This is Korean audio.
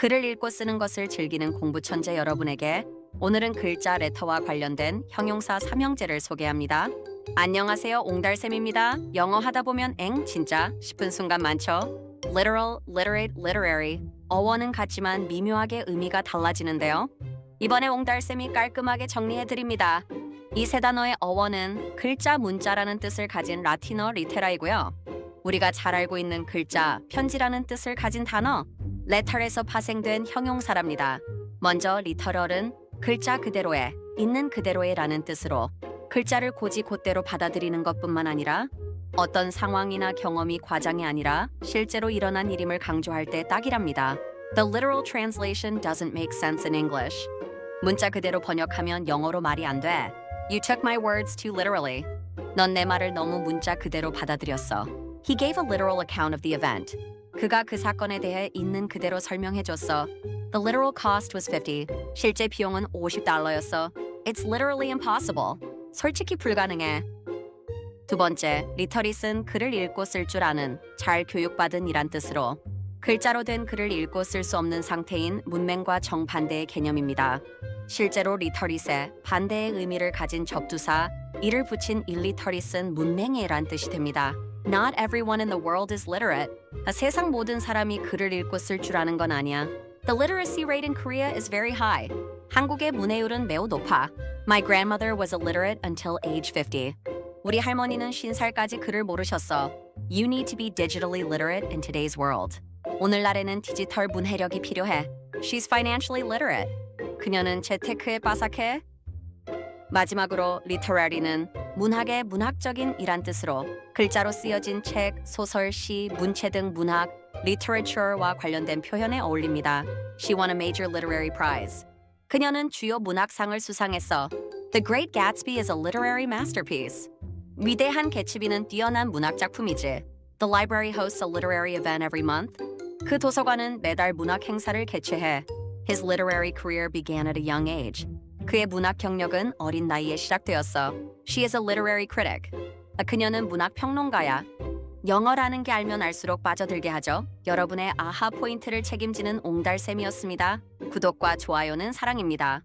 글을 읽고 쓰는 것을 즐기는 공부 천재 여러분에게 오늘은 글자 레터와 관련된 형용사 삼형제를 소개합니다. 안녕하세요, 옹달쌤입니다. 영어 하다 보면 엥 진짜 싶은 순간 많죠? literal, literate, literary. 어원은 같지만 미묘하게 의미가 달라지는데요. 이번에 옹달쌤이 깔끔하게 정리해 드립니다. 이 세 단어의 어원은 글자 문자라는 뜻을 가진 라틴어 리테라이고요. 우리가 잘 알고 있는 글자 편지라는 뜻을 가진 단어 레터에서 파생된 형용사랍니다. 먼저 리터럴은 글자 그대로의 있는 그대로의라는 뜻으로 글자를 고지 곧대로 받아들이는 것뿐만 아니라 어떤 상황이나 경험이 과장이 아니라 실제로 일어난 일임을 강조할 때 딱이랍니다. The literal translation doesn't make sense in English. 문자 그대로 번역하면 영어로 말이 안 돼. You took my words too literally. 넌 내 말을 너무 문자 그대로 받아들였어. He gave a literal account of the event. 그가 그 사건에 대해 있는 그대로 설명해 줬어. The literal cost was 50. 실제 비용은 50달러였어. It's literally impossible. 솔직히 불가능해. 두 번째, 리터릿은 글을 읽고 쓸 줄 아는, 잘 교육받은 이란 뜻으로 글자로 된 글을 읽고 쓸 수 없는 상태인 문맹과 정반대의 개념입니다. 실제로 리터릿에 반대의 의미를 가진 접두사 이를 붙인 일리터릿은 문맹이란 뜻이 됩니다. Not everyone in the world is literate. 아, 세상 모든 사람이 글을 읽고 쓸 줄 아는 건 아니야. The literacy rate in Korea is very high. 한국의 문해율은 매우 높아. My grandmother was illiterate until age 50. 우리 할머니는 50살까지 글을 모르셨어. You need to be digitally literate in today's world. 오늘날에는 디지털 문해력이 필요해. She's financially literate. 그녀는 재테크에 빠삭해. 마지막으로 literary는 문학의 문학적인 이란 뜻으로 글자로 쓰여진 책, 소설, 시, 문체 등 문학, literature와 관련된 표현에 어울립니다. She won a major literary prize. 그녀는 주요 문학상을 수상했어. The Great Gatsby is a literary masterpiece. 위대한 개츠비는 뛰어난 문학 작품이지. The library hosts a literary event every month. 그 도서관은 매달 문학 행사를 개최해. His literary career began at a young age. 그의 문학 경력은 어린 나이에 시작되었어. She is a literary critic. 아, 그녀는 문학 평론가야. 영어라는 게 알면 알수록 빠져들게 하죠. 여러분의 아하 포인트를 책임지는 옹달샘이었습니다. 구독과 좋아요는 사랑입니다.